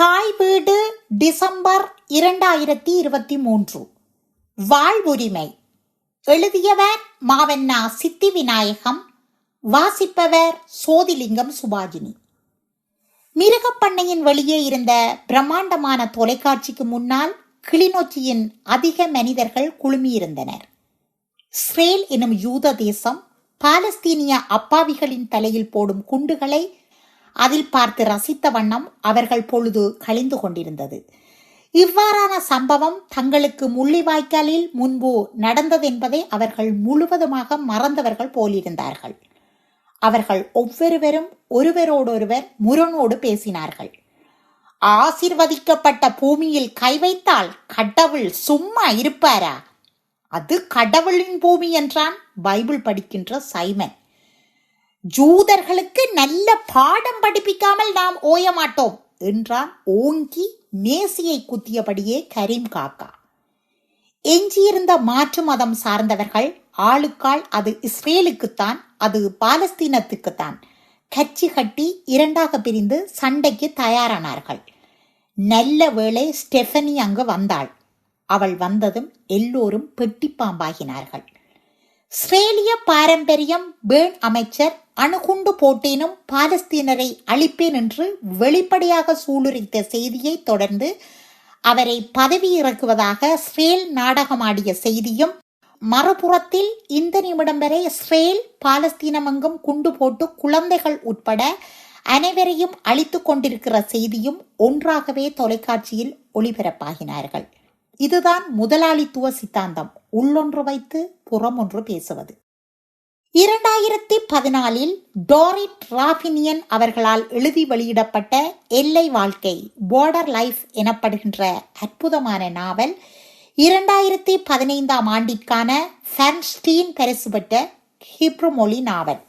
தாய் வீடு டிசம்பர் இரண்டாயிரத்தி இருபத்தி மூன்று. வாழ்வுரிமை. எழுதியவர் மாவண்ணா சித்தி விநாயகம் வாசிப்பவர் சோதிலிங்கம் சுபாஜினி. மிருகப்பண்ணையின் வெளியே இருந்த பிரம்மாண்டமான தொலைக்காட்சிக்கு முன்னால் கிளிநொச்சியின் அதிக மனிதர்கள் குழுமியிருந்தனர். ஸ்ரேல் எனும் யூத தேசம் பாலஸ்தீனிய அப்பாவிகளின் தலையில் போடும் குண்டுகளை அதில் பார்த்து ரசித்த வண்ணம் அவர்கள் பொழுது கழிந்து கொண்டிருந்தது. இவ்வாறான சம்பவம் தங்களுக்கு முள்ளிவாய்க்காலில் முன்பு நடந்ததென்பதை அவர்கள் முழுவதுமாக மறந்தவர்கள் போலிருந்தார்கள். அவர்கள் ஒவ்வொருவரும் ஒருவரோடொருவர் முரணோடு பேசினார்கள். ஆசிர்வதிக்கப்பட்ட பூமியில் கை வைத்தால் கடவுள் சும்மா இருப்பாரா? அது கடவுளின் பூமி என்றான் பைபிள் படிக்கின்ற சைமன். ஜூதர்களுக்கு நல்ல பாடம் படிப்பிக்காமல் நாம் ஓய மாட்டோம் என்றான் ஓங்கி மேசியை குத்தியபடியே கரீம் காக்கா. எஞ்சியிருந்த மாற்று மதம் சார்ந்தவர்கள் ஆளுக்கால் அது இஸ்ரேலுக்குத்தான் அது பாலஸ்தீனத்துக்குத்தான். கட்சி கட்டி இரண்டாக பிரிந்து சண்டைக்கு தயாரானார்கள். நல்ல வேளை ஸ்டெஃபனி அங்கு வந்தாள். அவள் வந்ததும் எல்லோரும் பெட்டிப்பாம்பாகினார்கள் ஸ்ரேலிய பாரம்பரியம் பேர்ன் அமைச்சர் அணுகுண்டு போட்டேனும் பாலஸ்தீனரை அழிப்பேன் என்று வெளிப்படையாக சூளுரைத்த செய்தியை தொடர்ந்து அவரை பதவி இறக்குவதாக ஸ்ரேல் நாடகமாடிய செய்தியும் மறுபுறத்தில் இந்த நிமிடம் வரை ஸ்ரேல் பாலஸ்தீனமெங்கும் குண்டு போட்டு குழந்தைகள் உட்பட அனைவரையும் அழித்துக் கொண்டிருக்கிற செய்தியும் ஒன்றாகவே தொலைக்காட்சியில் ஒளிபரப்பாகினார்கள். இதுதான் முதலாளித்துவ சித்தாந்தம். உள்ளொன்று வைத்து புறமொன்று பேசுவது. இரண்டாயிரத்தி பதினாலில் டோரிட் ராபினியன் அவர்களால் எழுதி வெளியிடப்பட்ட எல்லை வாழ்க்கை பார்டர் லைஃப் எனப்படுகின்ற அற்புதமான நாவல் இரண்டாயிரத்தி பதினைந்தாம் ஆண்டிற்கான ஃபெர்ன்ஸ்டீன் பரிசு பெற்ற ஹிப்ரு மொழி நாவல்.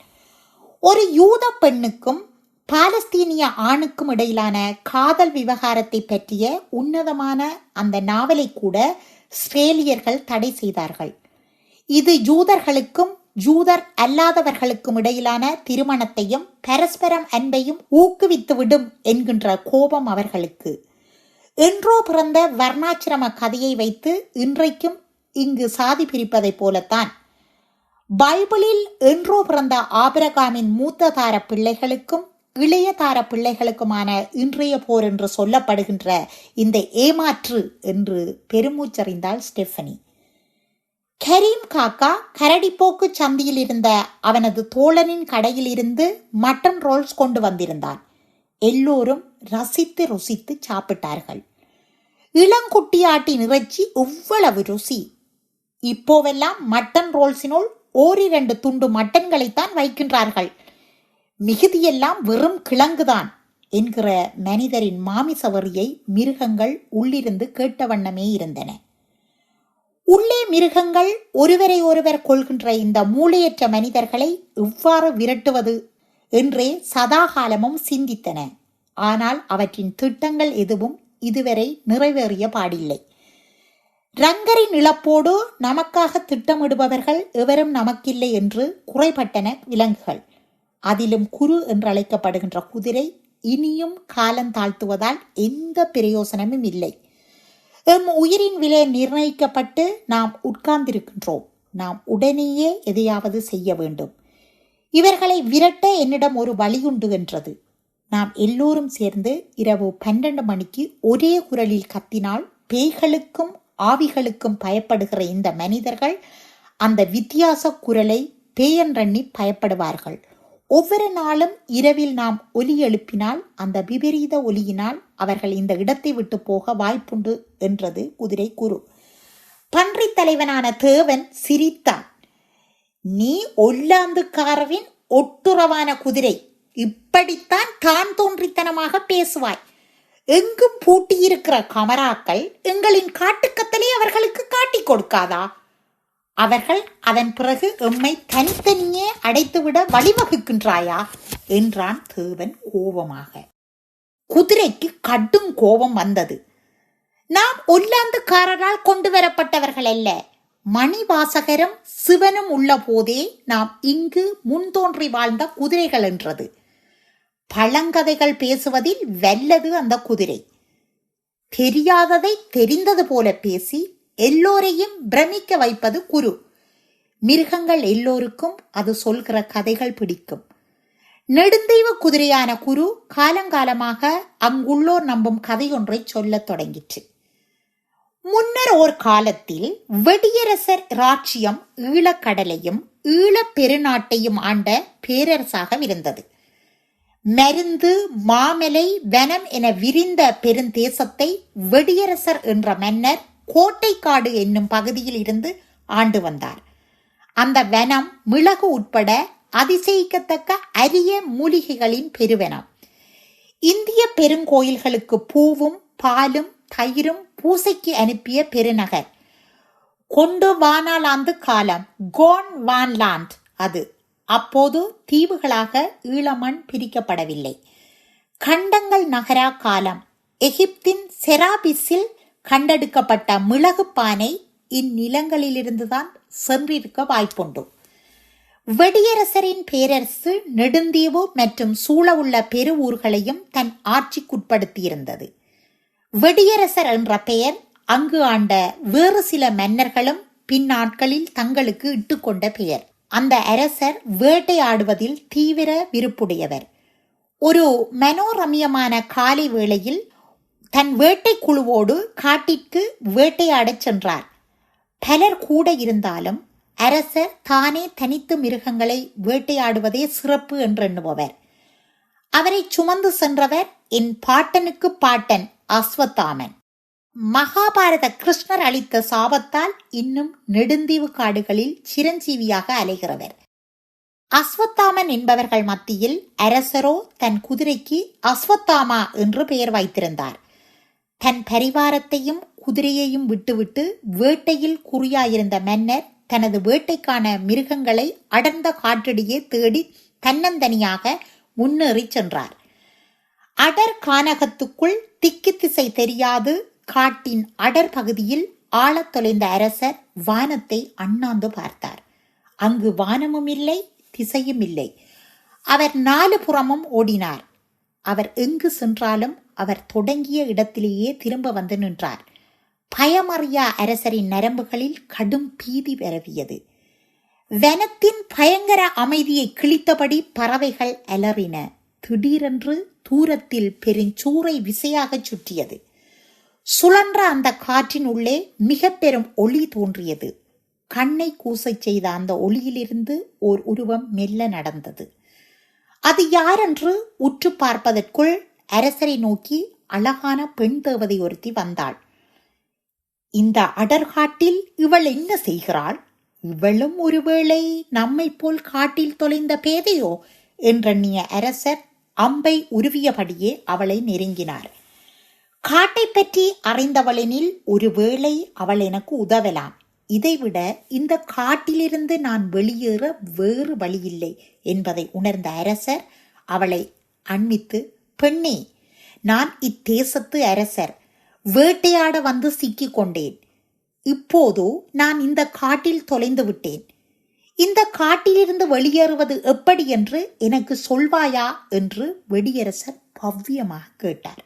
ஒரு யூத பெண்ணுக்கும் பாலஸ்தீனிய ஆணுக்கும் இடையிலான காதல் விவகாரத்தை பற்றிய உன்னதமான அந்த நாவலை கூட ஸ்ரேலியர்கள் தடை செய்தார்கள். இது ஜூதர்களுக்கும் ஜூதர் அல்லாதவர்களுக்கும் இடையிலான திருமணத்தையும் பரஸ்பரம் அன்பையும் ஊக்குவித்துவிடும் என்கின்ற கோபம் அவர்களுக்கு. என்றோ பிறந்த வர்ணாச்சிரம கதையை வைத்து இன்றைக்கும் இங்கு சாதி பிரிப்பதைப் போலத்தான். பைபிளில் என்றோ பிறந்த ஆபிரகாமின் மூத்ததார பிள்ளைகளுக்கும் இளையதார பிள்ளைகளுக்குமான இன்றைய போர் என்று சொல்லப்படுகின்ற இந்த ஏமாற்று என்று பெருமூச்சறிந்தாள் ஸ்டெஃபனி. கரீம் காக்கா கரடிப்போக்கு சந்தியில் இருந்த அவனது தோழனின் கடையில் இருந்து மட்டன் ரோல்ஸ் கொண்டு வந்திருந்தான். எல்லோரும் ரசித்து ருசித்து சாப்பிட்டார்கள். இளங்குட்டியாட்டின் இறைச்சி எவ்வளவு ருசி. இப்போவெல்லாம் மட்டன் ரோல்ஸினுள் ஓரிரண்டு துண்டு மட்டன்களைத்தான் வைக்கின்றார்கள். மிகுதியெல்லாம் வெறும் கிழங்குதான் என்கிற மனிதரின் மாமிசவரியை மிருகங்கள் உள்ளிருந்து கேட்ட வண்ணமே இருந்தன. உள்ளே மிருகங்கள் ஒருவரை ஒருவர் கொள்கின்ற இந்த மூளையற்ற மனிதர்களை எவ்வாறு விரட்டுவது என்றே சதாகாலமும் சிந்தித்தன. ஆனால் அவற்றின் திட்டங்கள் எதுவும் இதுவரை நிறைவேறிய பாடில்லை. ரங்கரின் இழப்போடு நமக்காக திட்டமிடுபவர்கள் எவரும் நமக்கில்லை என்று குறைபட்டன விலங்குகள். அதிலும் குரு என்று அழைக்கப்படுகின்ற குதிரை இனியும் காலம் தாழ்த்துவதால் எந்த பிரயோசனமும் இல்லை. எம் உயிரின் விலை நிர்ணயிக்கப்பட்டு நாம் உட்கார்ந்திருக்கின்றோம். நாம் உடனேயே எதையாவது செய்ய வேண்டும். இவர்களை விரட்ட என்னிடம் ஒரு வழியுண்டு என்றது. நாம் எல்லோரும் சேர்ந்து இரவு பன்னெண்டு மணிக்கு ஒரே குரலில் கத்தினால் பேய்களுக்கும் ஆவிகளுக்கும் பயப்படுகிற இந்த மனிதர்கள் அந்த வித்தியாச குரலை பேயன்றண்ணி பயப்படுவார்கள். ஒவ்வொரு நாளும் இரவில் நாம் ஒலி எழுப்பினால் அந்த விபரீத ஒலியினால் அவர்கள் இந்த இடத்தை விட்டு போக வாய்ப்புண்டு என்றது குதிரை குரு பன்றி தலைவனான தேவன் சிரித்தான். நீ ஒல்லாந்துக்காரரின் ஒட்டுறவான குதிரை. இப்படித்தான் தான் தோன்றித்தனமாக பேசுவாய். எங்கும் பூட்டியிருக்கிற கமராக்கள் எங்களின் காட்டுக்கத்தலை அவர்களுக்கு காட்டிக் கொடுக்காதா? அவர்கள் அதன் பிறகு எம்மை தனித்தனியே அடைத்துவிட வழிவகுக்கின்றாயா? என்றான் தேவன் கோபமாக. குதிரைக்கு கடும் கோபம் வந்தது. நாம் ஒல்லாந்துக்காரரால் கொண்டு வரப்பட்டவர்கள் அல்ல. மணிவாசகரும் சிவனும் உள்ள போதே நாம் இங்கு முன்தோன்றி வாழ்ந்த குதிரைகள் என்றது. பழங்கதைகள் பேசுவதில் வெல்லது அந்த குதிரை. தெரியாததை தெரிந்தது போல பேசி எல்லோரையும் பிரமிக்க வைப்பது குரு. மிருகங்கள் எல்லோருக்கும் அது சொல்கிற கதைகள் பிடிக்கும். நெடுந்தெய்வ குதிரையான குரு காலங்காலமாக அங்குள்ளோர் நம்பும் கதையொன்றை சொல்லத் தொடங்கிற்று. முன்னர் ஓர் காலத்தில் வெடியரசர் ராட்சியம் ஈழக்கடலையும் ஈழப் பெருநாட்டையும் ஆண்ட பேரரசாக இருந்தது. மருந்து மாமலை வனம் என விரிந்த பெருந்தேசத்தை வெடியரசர் என்ற மன்னர் கோட்டைக்காடு என்னும் பகுதியில் இருந்து ஆண்டு வந்தார். அந்த வனம் மிளகு உட்பட அதிசயிக்கத்தக்க அரிய மூலிகைகளின் பெருவனம். இந்திய பெருங்கோயில்களுக்கு பூவும் பாலும் தயிரும் பூசைக்கு அனுப்பிய பெருநகர். கொண்டு வானாலாந்து காலம் கோன் வான்லாண்ட் அது. அப்போது தீவுகளாக ஈழமண் பிரிக்கப்படவில்லை. கண்டங்கள் நகரா காலம் எகிப்தின் செராபிஸில் கண்டெடுக்கப்பட்ட மிளகு பானை இந்நிலங்களிலிருந்துதான் சென்றிருக்க வாய்ப்புண்டு. வெடியரசரின் பேரரசு நெடுந்தீவு மற்றும் சூழவுள்ள பெரு ஊர்களையும் தன் ஆட்சிக்குட்படுத்தியிருந்தது. வெடியரசர் என்ற பெயர் அங்கு ஆண்ட வேறு சில மன்னர்களும் பின்னாட்களில் தங்களுக்கு இட்டுக்கொண்ட பெயர். அந்த அரசர் வேட்டையாடுவதில் தீவிர விருப்புடையவர். ஒரு மனோரமியமான காலை வேளையில் தன் வேட்டை குழுவோடு காட்டிற்கு வேட்டையாடச் சென்றார். பலர் கூட இருந்தாலும் அரசர் தானே தனித்து மிருகங்களை வேட்டையாடுவதே சிறப்பு என்றெண்ணுபவர். அவரை சுமந்து சென்றவர் என் பாட்டனுக்கு பாட்டன் அஸ்வத்தாமன். மகாபாரத கிருஷ்ணர் அளித்த சாபத்தால் இன்னும் நெடுந்தீவு காடுகளில் சிரஞ்சீவியாக அலைகிறவர். அஸ்வத்தாமன் என்பவர்கள் மத்தியில் அரசரோ தன் குதிரைக்கு அஸ்வத்தாமா என்று பெயர் வைத்திருந்தார். தன் பரிவாரத்தையும் குதிரையையும் விட்டுவிட்டு வேட்டையில் குறியாயிருந்த மன்னர் தனது வேட்டைக்கான மிருகங்களை அடர்ந்த காற்றடியே தேடி தன்னந்தனியாக முன்னேறி சென்றார். அடர் கானகத்துக்குள் திக்கு திசை தெரியாது காட்டின் அடர் பகுதியில் ஆழத் தொலைந்த அரசர் வானத்தை அண்ணாந்து பார்த்தார். அங்கு வானமும் இல்லை திசையும் இல்லை. அவர் நாலு புறமும் ஓடினார். அவர் எங்கு சென்றாலும் அவர் தொடங்கிய இடத்திலேயே திரும்ப வந்து நின்றார். பயமறியா அரசரின் நரம்புகளில் கடும் பீதி பரவியது. வனத்தின் பயங்கர அமைதியை கிழித்தபடி பறவைகள் அலறின. திடீரென்று தூரத்தில் பெருஞ்சூறை விசையாகச் சுற்றியது. சுழன்ற அந்த காற்றின் உள்ளே மிக பெரும் ஒளி தோன்றியது. கண்ணை கூசை செய்த அந்த ஒளியிலிருந்து ஓர் உருவம் மெல்ல நடந்தது. அது யாரென்று உற்று பார்ப்பதற்குள் அரசரை நோக்கி அழகான பெண் தேவதை ஒருத்தி வந்தாள். இந்த அடர்காட்டில் இவள் என்ன செய்கிறாள்? இவளும் ஒருவேளை நம்மை போல் காட்டில் தொலைந்த பேதையோ? என்றெண்ணிய அரசர் அம்பை உருவியபடியே அவளை நெருங்கினார். காட்டை பற்றி அறிந்தவளெனில் ஒருவேளை அவள் எனக்கு உதவலாம். இதைவிட இந்த காட்டிலிருந்து நான் வெளியேற வேறு வழியில்லை என்பதை உணர்ந்த அரசர் அவளை அண்மித்து பெண்ணே நான் இத்தேசத்து அரசர். வேட்டையாட வந்து சிக்கிக் கொண்டேன். இப்போதோ நான் இந்த காட்டில் தொலைந்து விட்டேன். இந்த காட்டிலிருந்து வெளியேறுவது எப்படி என்று எனக்கு சொல்வாயா? என்று வெடியரசர் பவ்யமாக கேட்டார்.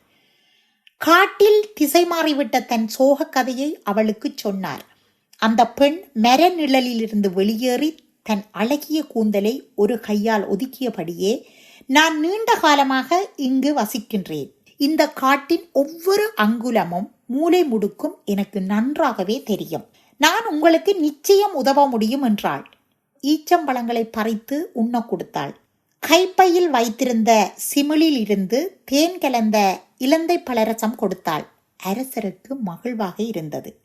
காட்டில் திசை மாறிவிட்ட தன் சோக கதையை அவளுக்கு சொன்னார். அந்த பெண் மர நிழலிலிருந்து வெளியேறி தன் அழகிய கூந்தலை ஒரு கையால் ஒதுக்கியபடியே நான் நீண்ட காலமாக இங்கு வசிக்கின்றேன். இந்த காட்டின் ஒவ்வொரு அங்குலமும் மூலை முடுக்கும் எனக்கு நன்றாகவே தெரியும். நான் உங்களுக்கு நிச்சயம் உதவ முடியும் என்றாள். ஈச்சம்பழங்களை பறித்து உண்ண கொடுத்தாள். கைப்பையில் வைத்திருந்த சிமிழில் இருந்து தேன் கலந்த இலந்தை பலரசம் கொடுத்தாள். அரசருக்கு மகிழ்வாக இருந்தது.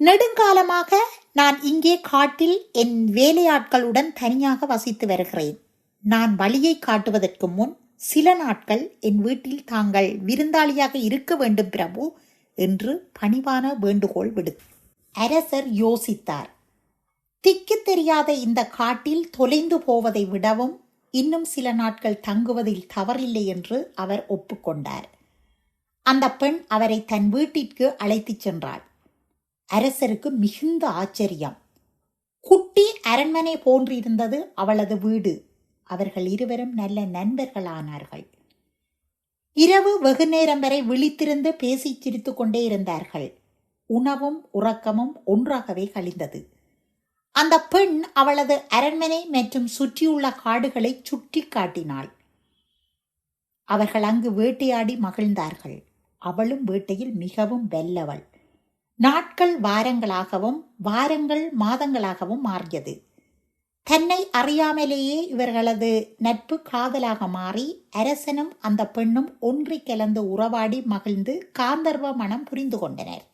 நெடுங்காலமாக நான் இங்கே காட்டில் என் வேலையாட்களுடன் தனியாக வசித்து வருகிறேன். நான் வழியை காட்டுவதற்கு முன் சில நாட்கள் என் வீட்டில் தாங்கள் விருந்தாளியாக இருக்க வேண்டும் பிரபு என்று பணிவான வேண்டுகோள் விடு அரசர் யோசித்தார். திக்கு தெரியாத இந்த காட்டில் தொலைந்து போவதை விடவும் இன்னும் சில நாட்கள் தங்குவதில் தவறில்லை என்று அவர் ஒப்புக்கொண்டார். அந்த பெண் அவரை தன் வீட்டிற்கு அழைத்துச் சென்றாள். அரசருக்கு மிகுந்த ஆச்சரியம். குட்டி அரண்மனை போன்றிருந்தது அவளது வீடு. அவர்கள் இருவரும் நல்ல நண்பர்களானார்கள். இரவு வெகு நேரம் வரை விழித்திருந்து பேசி சிரித்து கொண்டே இருந்தார்கள். உணவும் உறக்கமும் ஒன்றாகவே கழிந்தது. அந்த பெண் அவளது அரண்மனை மற்றும் சுற்றியுள்ள காடுகளை சுட்டி காட்டினாள். அவர்கள் அங்கு வேட்டையாடி மகிழ்ந்தார்கள். அவளும் வேட்டையில் மிகவும் வெல்லவள். நாட்கள் வாரங்களாகவும் வாரங்கள் மாதங்களாகவும் மாறியது. தன்னை அறியாமலேயே இவர்களது நட்பு காதலாக மாறி அரசனும் அந்த பெண்ணும் ஒன்றி கலந்து உறவாடி மகிழ்ந்து காந்தர்வ மனம் புரிந்து கொண்டனர்.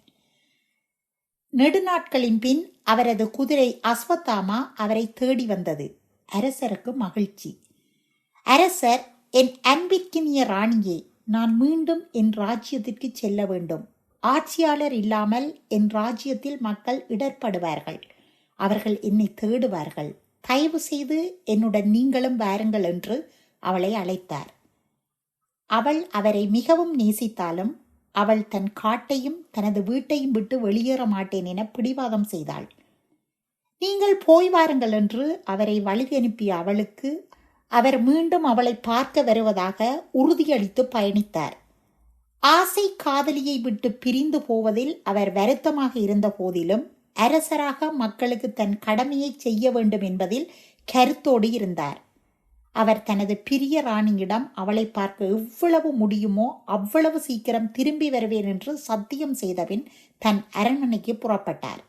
நெடுநாட்களின் பின் அவரது குதிரை அஸ்வத்தாமா அவரை தேடி வந்தது. அரசருக்கு மகிழ்ச்சி. அரசர் என் அன்பிற்கினிய ராணியே நான் மீண்டும் என் ராஜ்யத்திற்கு செல்ல வேண்டும். ஆட்சியாளர் இல்லாமல் என் ராஜ்யத்தில் மக்கள் இடர்படுவார்கள். அவர்கள் என்னை தேடுவார்கள். தயவு செய்து என்னுடன் நீங்களும் வாருங்கள் என்று அவளை அழைத்தார். அவள் அவரை மிகவும் நேசித்தாலும் அவள் தன் காட்டையும் தனது வீட்டையும் விட்டு வெளியேற மாட்டேன் என பிடிவாதம் செய்தாள். நீங்கள் போய் வாருங்கள் என்று அவரை வழி அனுப்பிய அவளுக்கு அவர் மீண்டும் அவளை பார்க்க வருவதாக உறுதியளித்து பயணித்தார். ஆசை காதலியை விட்டு பிரிந்து போவதில் அவர் வருத்தமாக இருந்த போதிலும் அரசராக மக்களுக்கு தன் கடமையை செய்ய வேண்டும் என்பதில் கருத்தோடு இருந்தார். அவர் தனது பிரிய ராணியிடம் அவளை பார்க்க எவ்வளவு முடியுமோ அவ்வளவு சீக்கிரம் திரும்பி வருவேன் என்று சத்தியம் செய்தபின் தன் அரண்மனைக்கு புறப்பட்டார்.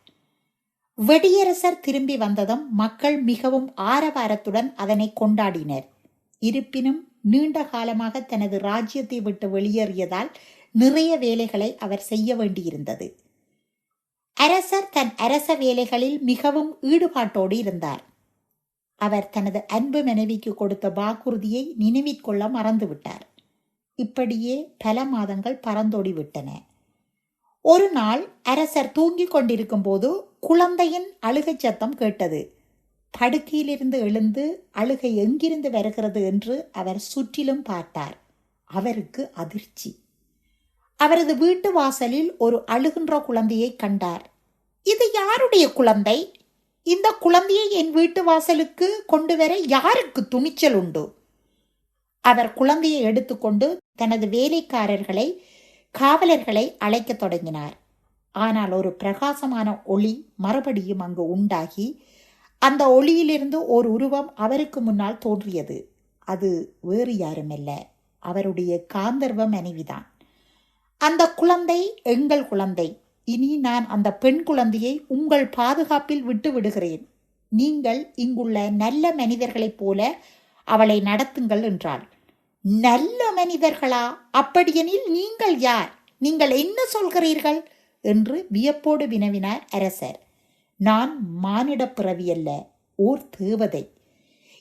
வெடியரசர் திரும்பி வந்ததும் மக்கள் மிகவும் ஆரவாரத்துடன் அதனை கொண்டாடினர். இருப்பினும் நீண்ட காலமாக தனது ராஜ்யத்தை விட்டு வெளியேறியதால் நிறைய வேலைகளை அவர் செய்ய வேண்டியிருந்தது. அரசர் தன் அரச வேலைகளில் மிகவும் ஈடுபாட்டோடு இருந்தார். அவர் தனது அன்பு மனைவிக்கு கொடுத்த வாக்குறுதியை நினைவிற்கொள்ள மறந்துவிட்டார். இப்படியே பல மாதங்கள் பறந்தோடி விட்டன. ஒரு நாள் அரசர் தூங்கிக் கொண்டிருக்கும் போது குழந்தையின் அழுகைச் சத்தம் கேட்டது. படுக்கையிலிருந்து எழுந்து அழுகை எங்கிருந்து வருகிறது என்று அவர் சுற்றிலும் பார்த்தார். அவருக்கு அதிர்ச்சி. அவரது வீட்டு வாசலில் ஒரு அழுகின்ற குழந்தையை கண்டார். இது யாருடைய குழந்தை? இந்த குழந்தையை என் வீட்டு வாசலுக்கு கொண்டு வர யாருக்கு துணிச்சல் உண்டு? அவர் குழந்தையை எடுத்துக்கொண்டு தனது வேலைக்காரர்களை காவலர்களை அழைக்கத் தொடங்கினார். ஆனால் ஒரு பிரகாசமான ஒளி மறுபடியும் அங்கு உண்டாகி அந்த ஒளியிலிருந்து ஒரு உருவம் அவருக்கு முன்னால் தோன்றியது. அது வேறு யாருமல்ல. அவருடைய காந்தர்வ மனைவிதான். அந்த குழந்தை எங்கள் குழந்தை. இனி நான் அந்த பெண் குழந்தையை உங்கள் பாதுகாப்பில் விட்டு விடுகிறேன். நீங்கள் இங்குள்ள நல்ல மனிதர்களைப் போல அவளை நடத்துங்கள் என்றாள். நல்ல மனிதர்களா? அப்படியெனில் நீங்கள் யார்? நீங்கள் என்ன சொல்கிறீர்கள்? என்று வியப்போடு வினவினார் அரசர். நான் மானிட பிறவி அல்ல ஓர் தேவதை.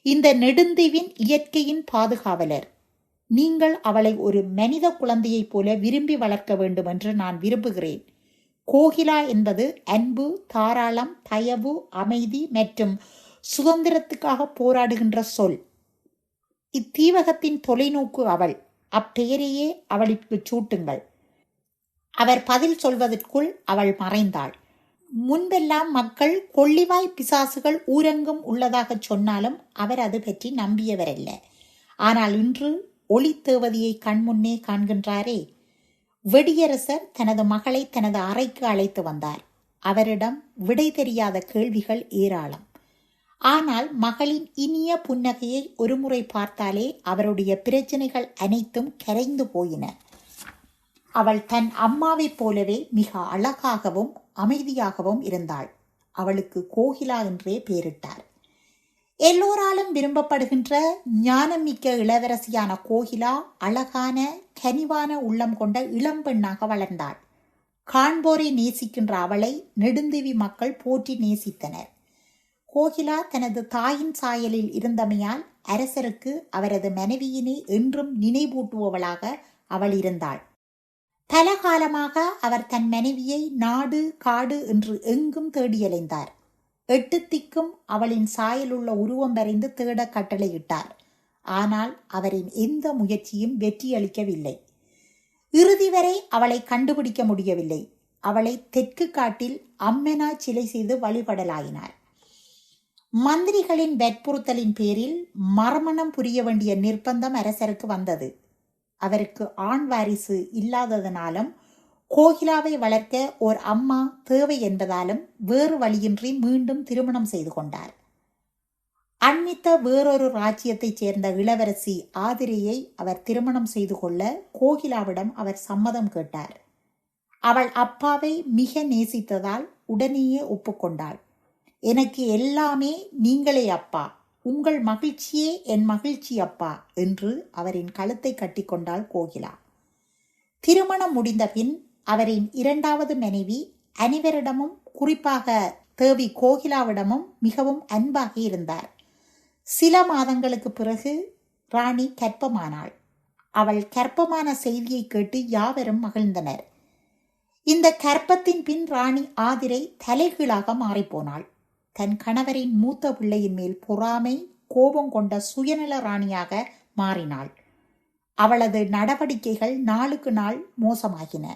இந்த நெடுந்தீவின் இயற்கையின் பாதுகாவலர். நீங்கள் அவளை ஒரு மனித குழந்தையைப் போல விரும்பி வளர்க்க வேண்டும் என்று நான் விரும்புகிறேன். கோகிலா என்பது அன்பு தாராளம் தயவு அமைதி மற்றும் சுதந்திரத்துக்காக போராடுகின்ற சொல். இத்தீவகத்தின் தொலைநோக்கு அவள். அப்பெயரையே அவளுக்கு சூட்டுங்கள். அவர் பதில் சொல்வதற்குள் அவள் மறைந்தாள். முன்பெல்லாம் மக்கள் கொள்ளிவாய் பிசாசுகள் ஊரங்கும் உள்ளதாக சொன்னாலும் அவர் அது பற்றி நம்பியவரல்ல. ஆனால் இன்று ஒளி தேவதையை கண்முன்னே காண்கின்றாரே. வெடியரசர் தனது மகளை தனது அறைக்கு அழைத்து வந்தார். அவரிடம் விடை தெரியாத கேள்விகள் ஏராளம். ஆனால் மகளின் இனிய புன்னகையை ஒருமுறை பார்த்தாலே அவருடைய பிரச்சனைகள் அனைத்தும் கரைந்து போயின. அவள் தன் அம்மாவைப் போலவே மிக அழகாகவும் அமைதியாகவும் இருந்தாள். அவளுக்கு கோகிலா என்றே பெயரிட்டார் எல்லோராலும் விரும்பப்படுகின்ற ஞானமிக்க இளவரசியான கோகிலா அழகான கனிவான உள்ளம் கொண்ட இளம்பெண்ணாக வளர்ந்தாள். காண்போரை நேசிக்கின்ற அவளை நெடுந்தீவி மக்கள் போற்றி நேசித்தனர். கோகிலா தனது தாயின் சாயலில் இருந்தமையால் அரசருக்கு அவரது மனைவியினை என்றும் நினைவூட்டுபவளாக அவள் இருந்தாள். பல காலமாக அவர் தன் மனைவியை நாடு காடு என்று எங்கும் தேடியலைந்தார். எட்டு திக்கும் அவளின் சாயலுள்ள உருவம் வரைந்து தேட கட்டளையிட்டார். ஆனால் அவரின் எந்த முயற்சியும் வெற்றியளிக்கவில்லை இறுதி வரை அவளை கண்டுபிடிக்க முடியவில்லை. அவளை தெற்கு காட்டில் அம்மெனா சிலை செய்து வழிபடலாயினார் மந்திரிகளின் வற்புறுத்தலின் பேரில் மர்மணம் புரிய வேண்டிய நிர்பந்தம் அரசருக்கு வந்தது. அவருக்கு ஆண் வாரிசு இல்லாததனாலும் கோகிலாவை வளர்க்க ஓர் அம்மா தேவை என்பதாலும் வேறு வழியின்றி மீண்டும் திருமணம் செய்து கொண்டார். அண்மித்த வேறொரு ராஜ்யத்தைச் சேர்ந்த இளவரசி ஆதிரையை அவர் திருமணம் செய்து கொள்ள கோகிலாவிடம் அவர் சம்மதம் கேட்டார். அவள் அப்பாவை மிக நேசித்ததால் உடனேயே ஒப்புக்கொண்டாள் எனக்கு எல்லாமே நீங்களே அப்பா. உங்கள் மகிழ்ச்சியே என் மகிழ்ச்சி அப்பா என்று அவரின் கழுத்தை கட்டிக்கொண்டாள் கோகிலா. திருமணம் முடிந்த பின் அவரின் இரண்டாவது மனைவி அனைவரிடமும் குறிப்பாக தேவி கோகிலாவிடமும் மிகவும் அன்பாக இருந்தார். சில மாதங்களுக்கு பிறகு ராணி கற்பமானாள் அவள் கர்ப்பமான செய்தியை கேட்டு யாவரும் மகிழ்ந்தனர். இந்த கர்ப்பத்தின் பின் ராணி ஆதிரை தலைகீழாக மாறிப்போனாள். தன் கணவரின் மூத்த பிள்ளையின் மேல் பொறாமை கோபம் கொண்ட சுயநல ராணியாக மாறினாள். அவளது நடவடிக்கைகள் நாளுக்கு நாள் மோசமாகின.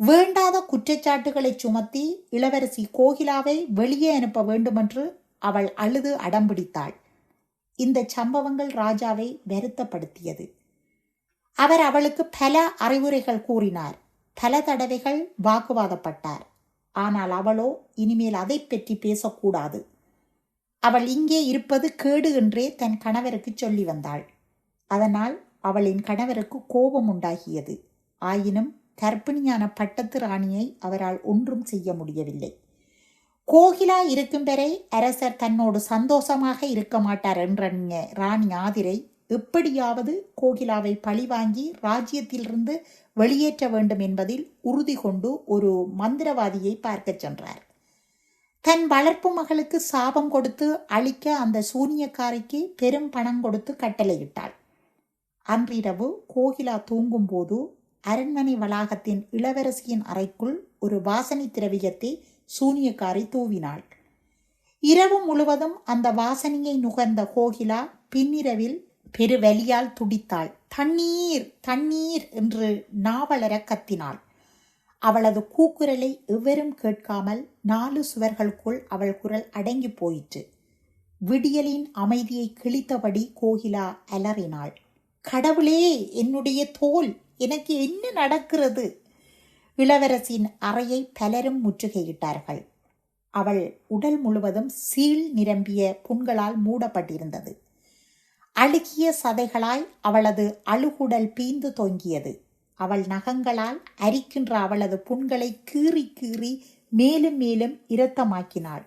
வேண்டாத குற்றச்சாட்டுகளை சுமத்தி இளவரசி கோகிலாவை வெளியே அனுப்ப வேண்டுமென்று அவள் அழுது அடம்பிடித்தாள் இந்த சம்பவங்கள் ராஜாவை வருத்தப்படுத்தியது. அவர் அவளுக்கு பல அறிவுரைகள் கூறினார். பல தடவைகள் வாக்குவாதப்பட்டார். ஆனால் அவளோ இனிமேல் அதை பற்றி பேசக்கூடாது. அவள் இங்கே இருப்பது கேடு என்றே தன் கணவருக்கு சொல்லி வந்தாள். அதனால் அவளின் கணவருக்கு கோபம் உண்டாகியது. ஆயினும் கர்ப்பிணியான பட்டத்து ராணியை அவரால் ஒன்றும் செய்ய முடியவில்லை. கோகிலா இருக்கும் வரை அரசர் தன்னோடு சந்தோஷமாக இருக்க மாட்டார் என்ற ராணி ஆதிரை எப்படியாவது கோகிலாவை பழிவாங்கி ராஜ்யத்திலிருந்து வெளியேற்ற வேண்டும் என்பதில் உறுதி கொண்டு ஒரு மந்திரவாதியை பார்க்கச் சென்றார். தன் வளர்ப்பு மகளுக்கு சாபம் கொடுத்து அழிக்க அந்த சூனியக்காரிக்கு பெரும் பணம் கொடுத்து கட்டளையிட்டாள். அன்றிரவு கோகிலா தூங்கும்போது அரண்மனை வளாகத்தின் இளவரசியின் அறைக்குள் ஒரு வாசனை திரவியத்தை சூனியக்காரி தூவினாள். இரவு முழுவதும் அந்த வாசனையை நுகர்ந்த கோகிலா பின்னிரவில் பெருவலியால் துடித்தாள். தண்ணீர் தண்ணீர் என்று நாவலர கத்தினாள். அவளது கூக்குரலை எவரும் கேட்காமல் நாலு சுவர்களுக்குள் அவள் குரல் அடங்கி போயிற்று. விடியலின் அமைதியை கிழித்தபடி கோகிலா அலறினாள். கடவுளே என்னுடைய தோல்! எனக்கு என்ன நடக்கிறது? இளவரசின் அறையை பலரும் முற்றுகையிட்டார்கள். அவள் உடல் முழுவதும் சீழ் நிரம்பிய புண்களால் மூடப்பட்டிருந்தது. அழுகிய சதைகளாய் அவளது அழுகுடல் பீந்து தொங்கியது. அவள் நகங்களால் அரிக்கின்ற அவளது புண்களை கீறி கீறி மேலும் மேலும் இரத்தமாக்கினாள்.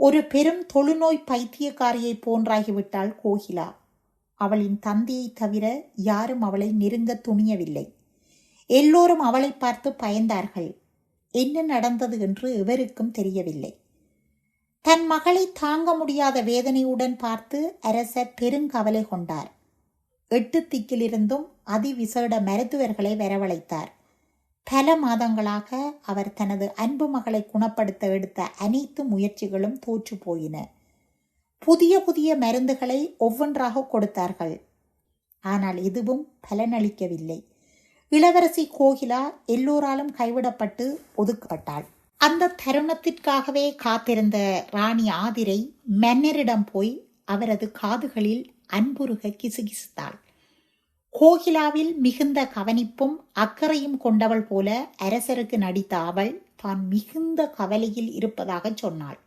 ஒரு பெரும் தொழுநோய் பைத்தியக்காரியை போன்றாகிவிட்டாள் கோகிலா. அவளின் தந்தையைத் தவிர யாரும் அவளை நெருங்க துணியவில்லை. எல்லோரும் அவளை பார்த்து பயந்தார்கள். என்ன நடந்தது என்று எவருக்கும் தெரியவில்லை. தன் மகளை தாங்க முடியாத வேதனையுடன் பார்த்து அரசர் பெருங்கவலை கொண்டார். எட்டு திக்கிலிருந்தும் அதிவிசேட மருத்துவர்களை வரவழைத்தார். பல மாதங்களாக அவர் தனது அன்பு மகளை குணப்படுத்த எடுத்த அனைத்து முயற்சிகளும் தோற்று போயின புதிய புதிய மருந்துகளை ஒவ்வொன்றாக கொடுத்தார்கள். ஆனால் எதுவும் பலனளிக்கவில்லை. இளவரசி கோகிலா எல்லோராலும் கைவிடப்பட்டு ஒதுக்கப்பட்டாள். அந்த தருணத்திற்காகவே காத்திருந்த ராணி ஆதிரை மன்னரிடம் போய் அவரது காதுகளில் அன்புருக கிசுகிசுத்தாள். கோகிலாவில் மிகுந்த கவனிப்பும் அக்கறையும் கொண்டவள் போல அரசருக்கு நடித்த அவள் தான் மிகுந்த கவலையில் இருப்பதாக சொன்னாள்.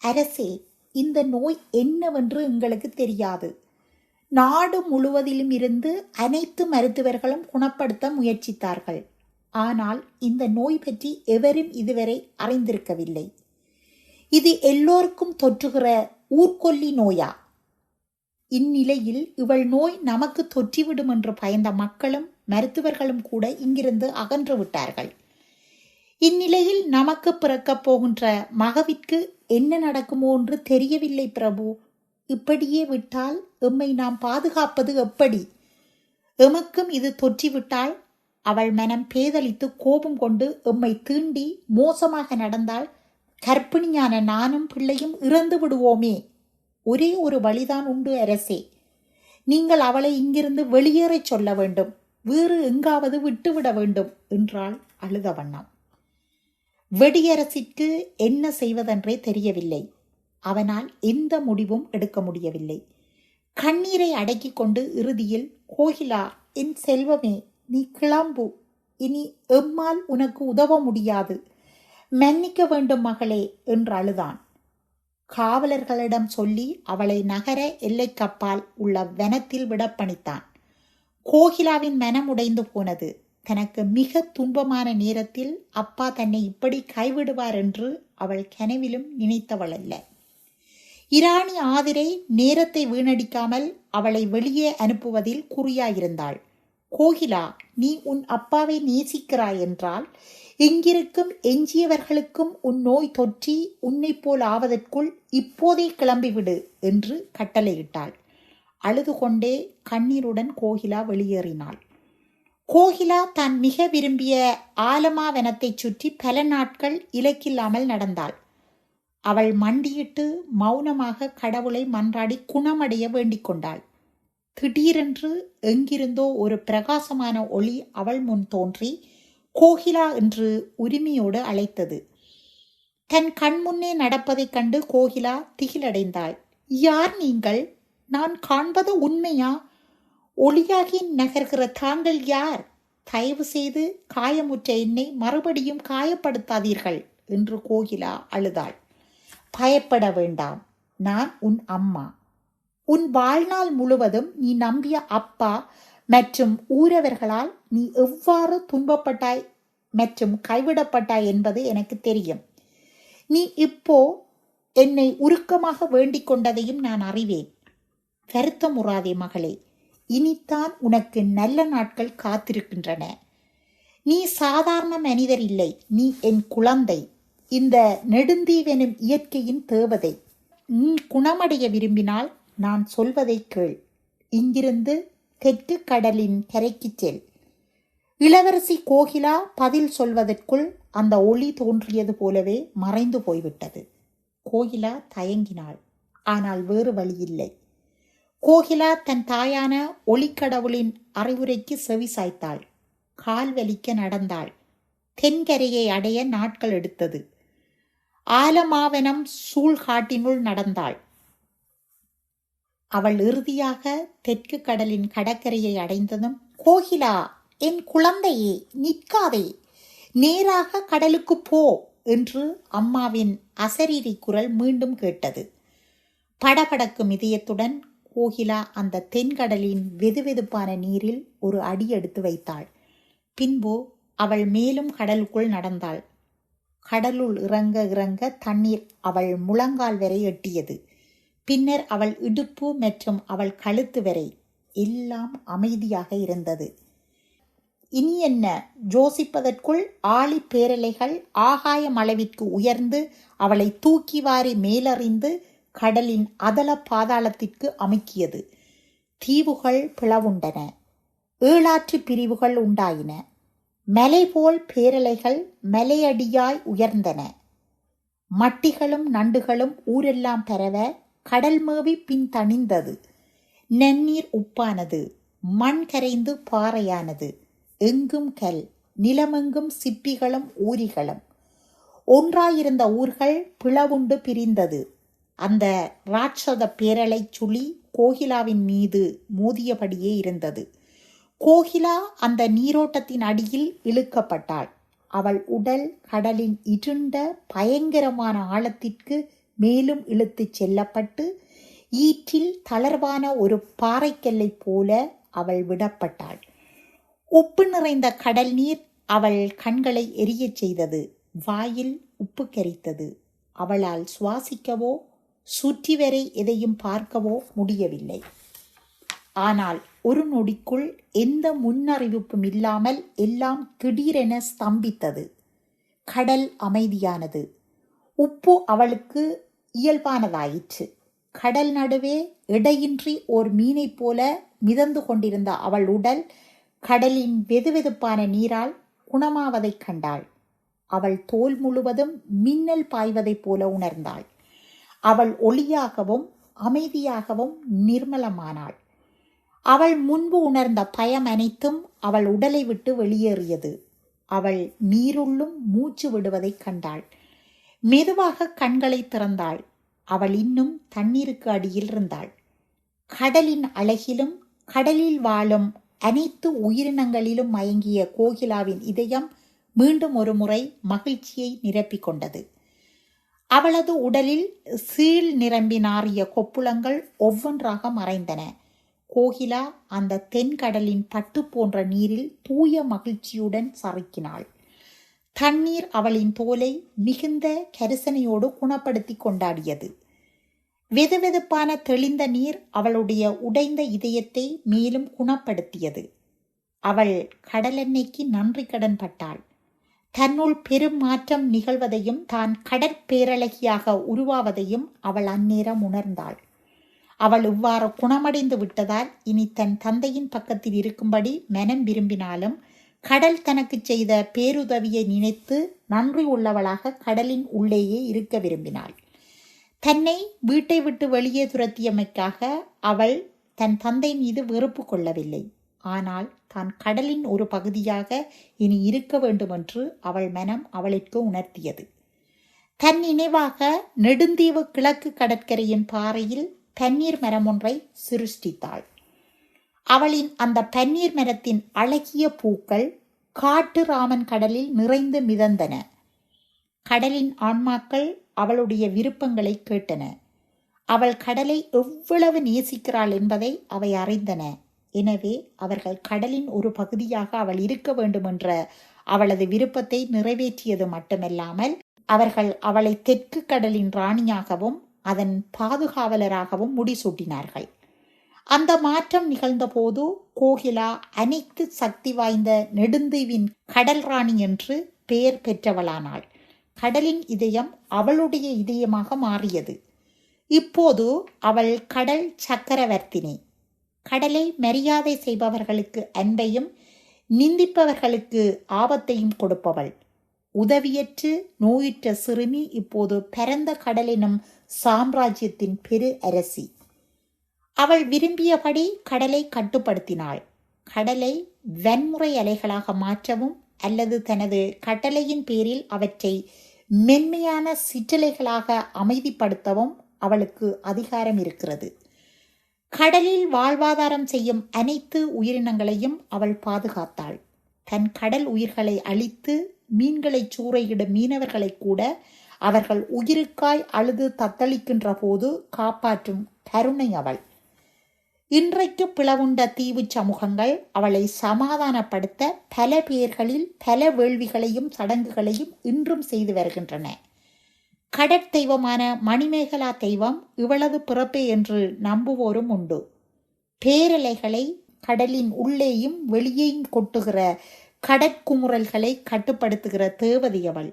அரசே இந்த நோய் என்னவென்று எங்களுக்கு தெரியாது. நாடு முழுவதிலும் இருந்து அனைத்து மருத்துவர்களும் குணப்படுத்த முயற்சித்தார்கள். ஆனால் இந்த நோய் பற்றி எவரும் இதுவரை அறிந்திருக்கவில்லை. இது எல்லோருக்கும் தொற்றுகிற ஊர்கொல்லி நோயா? இந்நிலையில் இவள் நோய் நமக்கு தொற்றிவிடும் என்று பயந்த மக்களும் மருத்துவர்களும் கூட இங்கிருந்து அகன்று விட்டார்கள். இந்நிலையில் நமக்கு பிறக்கப் போகின்ற மகவிற்கு என்ன நடக்குமோ என்று தெரியவில்லை பிரபு. இப்படியே விட்டால் எம்மை நாம் பாதுகாப்பது எப்படி? எமக்கும் இது தொற்றிவிட்டால்? அவள் மனம் பேதலித்து கோபம் கொண்டு எம்மை தீண்டி மோசமாக நடந்தால் கர்ப்பிணியான நானும் பிள்ளையும் இறந்து விடுவோமே. ஒரே ஒரு வழிதான் உண்டு அரசே. நீங்கள் அவளை இங்கிருந்து வெளியேறச் சொல்ல வேண்டும். வேறு எங்காவது விட்டுவிட வேண்டும் என்றாள் அழுத வண்ணம் வெடியரசிற்கு என்ன செய்வதென்றே தெரியவில்லை. அவனால் எந்த முடிவும் எடுக்க முடியவில்லை. கண்ணீரை அடக்கிக் கொண்டு இறுதியில் கோகிலா என் செல்வமே நீ கிளம்பு. இனி எம்மால் உனக்கு உதவ முடியாது. மன்னிக்க வேண்டும் மகளே என்று அழுதான். காவலர்களிடம் சொல்லி அவளை நகர எல்லைக்கப்பால் உள்ள வனத்தில் விடப்பணித்தான். கோகிலாவின் மனம் உடைந்து போனது. தனக்கு மிக துன்பமான நேரத்தில் அப்பா தன்னை இப்படி கைவிடுவார் என்று அவள் கனவிலும் நினைத்தவள் அல்ல. இராணி ஆதிரை நேரத்தை வீணடிக்காமல் அவளை வெளியே அனுப்புவதில் குறியாயிருந்தாள். கோகிலா நீ உன் அப்பாவை நேசிக்கிறாய் என்றால் எங்கிருக்கும் எஞ்சியவர்களுக்கும் உன் நோய் தொற்றி உன்னை போல் ஆவதற்குள் இப்போதே கிளம்பிவிடு என்று கட்டளையிட்டாள். அழுது கொண்டே கண்ணீருடன் கோகிலா வெளியேறினாள். கோகிலா தான் மிக விரும்பிய ஆலமாவனத்தைச் சுற்றி பல நாட்கள் இலக்கில்லாமல் நடந்தாள். அவள் மண்டியிட்டு மௌனமாக கடவுளை மன்றாடி குணமடைய வேண்டிக் கொண்டாள். திடீரென்று எங்கிருந்தோ ஒரு பிரகாசமான ஒளி அவள் முன் தோன்றி கோகிலா என்று உரிமையோடு அழைத்தது. தன் கண்முன்னே நடப்பதைக் கண்டு கோகிலா திகிலடைந்தாள். யார் நீங்கள்? நான் காண்பது உண்மையா? ஒளியாகி நகர்கிற தாங்கள் யார்? தயவு செய்து காயமுற்ற என்னை மறுபடியும் காயப்படுத்தாதீர்கள் என்று கோகிலா அழுதாள். பயப்பட வேண்டாம் நான் உன் அம்மா. உன் வாழ்நாள் முழுவதும் நீ நம்பிய அப்பா மற்றும் ஊரவர்களால் நீ எவ்வாறு துன்பப்பட்டாய் மற்றும் கைவிடப்பட்டாய் என்பது எனக்கு தெரியும். நீ இப்போ என்னை உருக்கமாக வேண்டிக் கொண்டதையும் நான் அறிவேன். வருத்தமுறாதே மகளே இனித்தான் உனக்கு நல்ல நாட்கள் காத்திருக்கின்றன. நீ சாதாரண மனிதர் இல்லை. நீ என் குழந்தை. இந்த நெடுந்தீவெனும் இயற்கையின் தேவதை. நீ குணமடைய விரும்பினால் நான் சொல்வதை கேள். இங்கிருந்து தெற்கு கடலின் கரைக்குச் செல். இளவரசி கோகிலா பதில் சொல்வதற்குள் அந்த ஒளி தோன்றியது போலவே மறைந்து போய்விட்டது. கோகிலா தயங்கினாள். ஆனால் வேறு வழியில்லை கோகிலா தன் தாயான ஒளிக்கடவுளின் அறிவுரைக்கு செவி சாய்த்தாள். கால் வலிக்க நடந்தாள். தென்கரையை அடைய நாட்கள் எடுத்தது. ஆலமாவனம் சூழ்காட்டினுள் நடந்தாள். அவள் இறுதியாக தெற்கு கடலின் கடற்கரையை அடைந்ததும் கோகிலா என் குழந்தையே நிற்காதே. நேராக கடலுக்கு போ என்று அம்மாவின் அசரீரி குரல் மீண்டும் கேட்டது. படபடக்கும் இதயத்துடன் கோகிலா அந்த தென்கடலின் வெதுவெதுப்பான நீரில் ஒரு அடி எடுத்து வைத்தாள். பின்பு அவள் மேலும் கடலுக்குள் நடந்தாள். கடலுள் இறங்க இறங்க தண்ணீர் அவள் முழங்கால் வரை எட்டியது. பின்னர் அவள் இடுப்பு மற்றும் அவள் கழுத்து வரை எல்லாம் அமைதியாக இருந்தது. இனி என்ன? ஜோசிப்பதற்குள் ஆழி பேரலைகள் ஆகாயம் அளவிற்கு உயர்ந்து அவளை தூக்கி வாரி மேலறிந்து கடலின் அதல பாதாளத்திற்கு அமுக்கியது. தீவுகள் பிளவுண்டன. ஏழாற்று பிரிவுகள் உண்டாயின. மலை போல் பேரலைகள் மலையடியாய் உயர்ந்தன. மட்டிகளும் நண்டுகளும் ஊரெல்லாம் பரவ கடல் மேவி பின் தணிந்தது நன்னீர் உப்பானது. மண் கரைந்து பாறையானது. எங்கும் கல் நிலமெங்கும் சிப்பிகளும் ஊரிகளும். ஒன்றாயிருந்த ஊர்கள் பிளவுண்டு பிரிந்தது. அந்த ராட்சத பேரலை சுழி கோகிலாவின் மீது மோதியபடியே இருந்தது. கோகிலா அந்த நீரோட்டத்தின் அடியில் இழுக்கப்பட்டாள். அவள் உடல் கடலின் இருண்ட பயங்கரமான ஆழத்திற்கு மேலும் இழுத்துச் செல்லப்பட்டு ஈற்றில் தளர்வான ஒரு பாறைக்கல்லை போல அவள் விடப்பட்டாள். உப்பு நிறைந்த கடல் நீர் அவள் கண்களை எரியச் செய்தது. வாயில் உப்பு கரித்தது. அவளால் சுவாசிக்கவோ சுற்றி வரை எதையும் பார்க்கவோ முடியவில்லை. ஆனால் ஒரு நொடிக்குள் எந்த முன்னறிவிப்பும் இல்லாமல் எல்லாம் திடீரென ஸ்தம்பித்தது. கடல் அமைதியானது. உப்பு அவளுக்கு இயல்பானதாயிற்று. கடல் நடுவே இடையின்றி ஓர் மீனைப் போல மிதந்து கொண்டிருந்த அவள் உடல் கடலின் வெதுவெதுப்பான நீரால் குணமாவதைக் கண்டாள். அவள் தோல் முழுவதும் மின்னல் பாய்வதைப் போல உணர்ந்தாள். அவள் ஒளியாகவும் அமைதியாகவும் நிர்மலமானாள். அவள் முன்பு உணர்ந்த பயம் அனைத்தும் அவள் உடலை விட்டு வெளியேறியது. அவள் நீருள்ளும் மூச்சு விடுவதைக் கண்டாள். மெதுவாக கண்களை திறந்தாள். அவள் இன்னும் தண்ணீருக்கு அடியில் இருந்தாள். கடலின் அழகிலும் கடலில் வாழும் அனைத்து உயிரினங்களிலும் மயங்கிய கோகிலாவின் இதயம் மீண்டும் ஒரு முறை மகிழ்ச்சியை நிரப்பிக் கொண்டது. அவளது உடலில் சீழ் நிரம்பி நாறிய கொப்புளங்கள் ஒவ்வொன்றாக மறைந்தன. கோகிலா அந்த தென்கடலின் பட்டு போன்ற நீரில் தூய மகிழ்ச்சியுடன் சறுக்கினாள். தண்ணீர் அவளின் தோலை மிகுந்த கரிசனையோடு குணப்படுத்தி கொண்டாடியது. வெதுவெதுப்பான தெளிந்த நீர் அவளுடைய உடைந்த இதயத்தை மேலும் குணப்படுத்தியது. அவள் கடலெண்ணெய்க்கு நன்றி கடன் பட்டாள். தன்னுள் பெரும் மாற்றம் நிகழ்வதையும் தான் கடற்பேரழகியாக உருவாவதையும் அவள் அந்நேரம் உணர்ந்தாள். அவள் இவ்வாறு குணமடைந்து விட்டதால் இனி தன் தந்தையின் பக்கத்தில் இருக்கும்படி மனம் விரும்பினாலும் கடல் தனக்கு செய்த பேருதவியை நினைத்து நன்றி உள்ளவளாக கடலின் உள்ளேயே இருக்க விரும்பினாள். தன்னை வீட்டை விட்டு வெளியே துரத்தியமைக்காக அவள் தன் தந்தை மீது வெறுப்பு கொள்ளவில்லை. ஆனால் தான் கடலின் ஒரு பகுதியாக இனி இருக்க வேண்டுமென்று அவள் மனம் அவளிற்கு உணர்த்தியது. தன் நினைவாக நெடுந்தீவு கிழக்கு கடற்கரையின் பாறையில் பன்னீர் மரம் ஒன்றை சிருஷ்டித்தாள். அவளின் அந்த பன்னீர் மரத்தின் அழகிய பூக்கள் காட்டு ராமன் கடலில் நிறைந்து மிதந்தன. கடலின் ஆன்மாக்கள் அவளுடைய விருப்பங்களை கேட்டன. அவள் கடலை எவ்வளவு நேசிக்கிறாள் என்பதை அவை அறிந்தன. எனவே அவர்கள் கடலின் ஒரு பகுதியாக அவள் இருக்க வேண்டுமென்ற அவளது விருப்பத்தை நிறைவேற்றியது மட்டுமல்லாமல் அவர்கள் அவளை தெற்கு கடலின் ராணியாகவும் அதன் பாதுகாவலராகவும் முடிசூட்டினார்கள். அந்த மாற்றம் நிகழ்ந்தபோது கோகிலா அனைத்து சக்தி வாய்ந்த நெடுந்தீவின் கடல் ராணி என்று பெயர் பெற்றவளானாள். கடலின் இதயம் அவளுடைய இதயமாக மாறியது. இப்போது அவள் கடல் சக்கரவர்த்தினி. கடலை மரியாதை செய்பவர்களுக்கு அன்பையும் நிந்திப்பவர்களுக்கு ஆபத்தையும் கொடுப்பவள். உதவியற்று நோயுற்ற சிறுமி இப்போது பரந்த கடலினும் சாம்ராஜ்யத்தின் பெரு அரசி. அவள் விரும்பியபடி கடலை கட்டுப்படுத்தினாள். கடலை வன்முறை அலைகளாக மாற்றவும் அல்லது தனது கட்டளையின் பேரில் அவற்றை மென்மையான சிற்றலைகளாக அமைதிப்படுத்தவும் அவளுக்கு அதிகாரம் இருக்கிறது. கடலில் வாழ்வாதாரம் செய்யும் அனைத்து உயிரினங்களையும் அவள் பாதுகாத்தாள். தன் கடல் உயிர்களை அழித்து மீன்களை சூறையிடும் மீனவர்களை கூட அவர்கள் உயிருக்காய் அழுது தத்தளிக்கின்ற போது காப்பாற்றும் கருணை அவள். இன்றைக்கு பிளவுண்ட தீவு சமூகங்கள் அவளை சமாதானப்படுத்த பல பேர்களில் பல வேள்விகளையும் சடங்குகளையும் இன்றும் செய்து வருகின்றன. கடற்தெய்வமான மணிமேகலா தெய்வம் இவளது பிறப்பே என்று நம்புவோரும் உண்டு. பேரலைகளை கடலின் உள்ளேயும் வெளியேயும் கொட்டுகிற கடற்குமுறல்களை கட்டுப்படுத்துகிற தேவதை அவள்.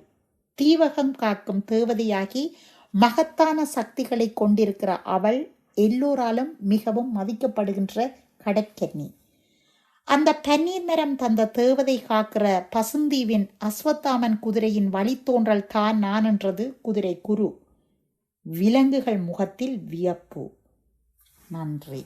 தீவகம் காக்கும் தேவதையாகி மகத்தான சக்திகளை கொண்டிருக்கிற அவள் எல்லோராலும் மிகவும் மதிக்கப்படுகின்ற கடற்கன்னி. அந்த பன்னீர் நிறம் தந்த தேவதை காக்கிற பசுந்தீவின் அஸ்வத்தாமன் குதிரையின் வழித்தோன்றல் தான் நான் என்றது குதிரை குரு. விலங்குகள் முகத்தில் வியப்பு. நன்றி.